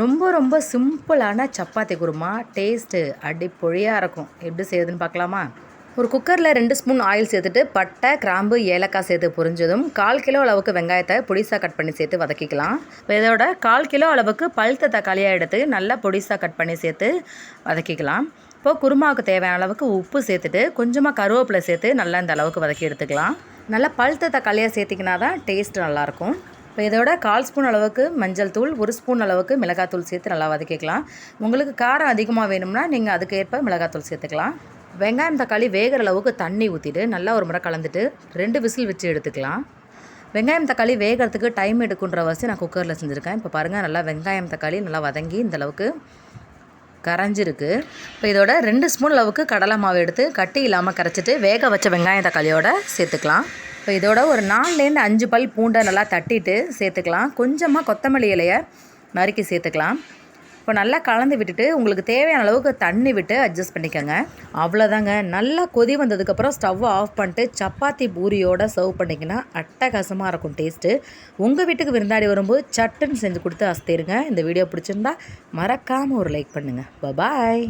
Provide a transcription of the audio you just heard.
ரொம்ப ரொம்ப சிம்பிளான சப்பாத்தி குருமா. டேஸ்ட்டு அடிப்பொழியாக இருக்கும். எப்படி செய்யுதுன்னு பார்க்கலாமா? ஒரு குக்கரில் ரெண்டு ஸ்பூன் ஆயில் சேர்த்துட்டு பட்டை கிராம்பு ஏலக்காய் சேர்த்து பொரிஞ்சதும் கால் கிலோ அளவுக்கு வெங்காயத்தை பொடிசாக கட் பண்ணி சேர்த்து வதக்கிக்கலாம். இதோட கால் கிலோ அளவுக்கு பழுத்த தக்காளியாக எடுத்து நல்லா பொடிசாக கட் பண்ணி சேர்த்து வதக்கிக்கலாம். இப்போது குருமாவுக்கு தேவையான அளவுக்கு உப்பு சேர்த்துட்டு கொஞ்சமாக கருவேப்பிலை சேர்த்து நல்லா இந்த அளவுக்கு வதக்கி எடுத்துக்கலாம். நல்லா பழுத்த தக்காளியாக சேர்த்திங்கன்னா தான் டேஸ்ட் நல்லாயிருக்கும் இப்போ இதோட கால் ஸ்பூன் அளவுக்கு மஞ்சள் தூள் ஒரு ஸ்பூன் அளவுக்கு மிளகாத்தூள் சேர்த்து நல்லா வதக்கிக்கலாம் உங்களுக்கு காரம் அதிகமாக வேணும்னா நீங்கள் அதுக்கு ஏற்ப மிளகாத்தூள் சேர்த்துக்கலாம். வெங்காயம் தக்காளி வேகிற அளவுக்கு தண்ணி ஊற்றிட்டு நல்லா ஒரு முறை கலந்துட்டு ரெண்டு விசில் வச்சு எடுத்துக்கலாம். வெங்காயம் தக்காளி வேகிறதுக்கு டைம் எடுக்குன்ற வசதி நான் குக்கரில் செஞ்சுருக்கேன். இப்போ பாருங்கள் நல்லா வெங்காயம் தக்காளி நல்லா வதங்கி இந்த அளவுக்கு கரைஞ்சிருக்கு. இப்போ இதோட ரெண்டு ஸ்பூன் அளவுக்கு கடலை மாவு எடுத்து கட்டி இல்லாமல் கரைச்சிட்டு வேக வச்ச வெங்காயம் தக்காளியோட சேர்த்துக்கலாம். இப்போ இதோட ஒரு நாலுலேருந்து அஞ்சு பல் பூண்டை நல்லா தட்டிட்டு சேர்த்துக்கலாம். கொஞ்சமாக கொத்தமல்லி இலையை நறுக்கி சேர்த்துக்கலாம். இப்போ நல்லா கலந்து விட்டுட்டு உங்களுக்கு தேவையான அளவுக்கு தண்ணி விட்டு அட்ஜஸ்ட் பண்ணிக்கோங்க. அவ்வளோதாங்க. நல்லா கொதி வந்ததுக்கப்புறம் ஸ்டவ்வை ஆஃப் பண்ணிட்டு சப்பாத்தி பூரியோட சர்வ் பண்ணிங்கன்னா அட்டகாசமாக இருக்கும் டேஸ்ட்டு உங்கள் வீட்டுக்கு விருந்தாடி வரும்போது சட்டுன்னு செஞ்சு கொடுத்து அசத்திருங்க. இந்த வீடியோ பிடிச்சிருந்தா மறக்காமல் ஒரு லைக் பண்ணுங்கள் பாய்